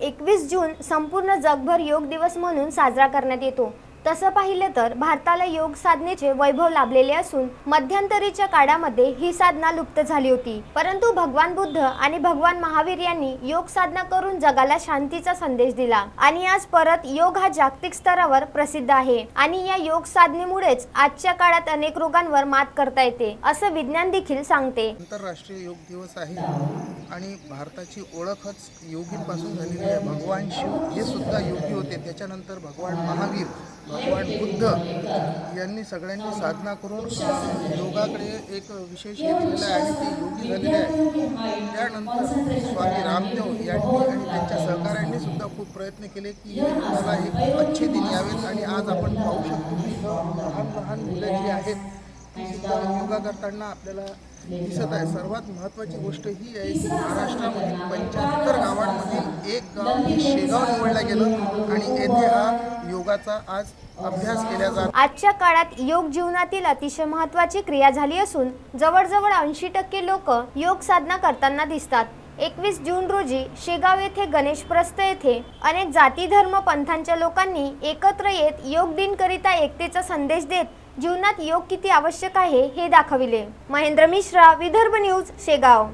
एकवीस जून संपूर्ण जगभर योग दिवस म्हणून साजरा करण्यात येतो. तसं पाहिलं तर भारताला योग साधनेचे वैभव लाभलेले असून मध्यंतरीच्या काळामध्ये ही साधना लुप्त झाली होती. परंतु भगवान बुद्ध आणि भगवान महावीर यांनी योग साधना करून जगाला शांतीचा संदेश दिला. आणि आज परत योग हा जागतिक स्तरावर प्रसिद्ध आहे आणि या योग साधनेमुळेच आजच्या काळात अनेक रोगांवर मात करता येते असं विज्ञान देखील सांगते. आंतरराष्ट्रीय योग दिवस आहे आणि भारताची ओळखच योगींपासून झालेली आहे. भगवान शिव हे सुद्धा योगी होते. त्याच्यानंतर भगवान महावीर भगवान बुद्ध यांनी सगळ्यांनी साधना करून योगाकडे एक विशेष हे दिलेलं आहे आणि ते योगी झालेले आहे त्यानंतर स्वामी रामदेव यांनी आणि त्यांच्या सहकाऱ्यांनी सुद्धा खूप प्रयत्न केले की मला योगाला एक अच्छे दिन यावेत आणि आज आपण पाहू शकतो की लहान लहान मुलं जी आहेत ती सुद्धा योगा करताना आपल्याला दिसत आहे सर्वात महत्त्वाची गोष्ट ही आहे की महाराष्ट्रामधील पंचायत एक शेगाव निवडला गेलं आणि येथे हा योगाचा आज अभ्यास केला जात आजच्या काळात योग जीवनातील अतिशय महत्वाची क्रिया झाली असून जवळजवळ ऐंशी टक्के लोक योग साधना करताना दिसतात. एकवीस जून रोजी शेगाव येथे गणेशप्रस्थ येथे अनेक जाती धर्म पंथांच्या लोकांनी एकत्र येत योग दिन करिता एकतेचा संदेश देत जीवनात योग किती आवश्यक आहे हे दाखविले. महेंद्र मिश्रा विदर्भ न्यूज शेगाव.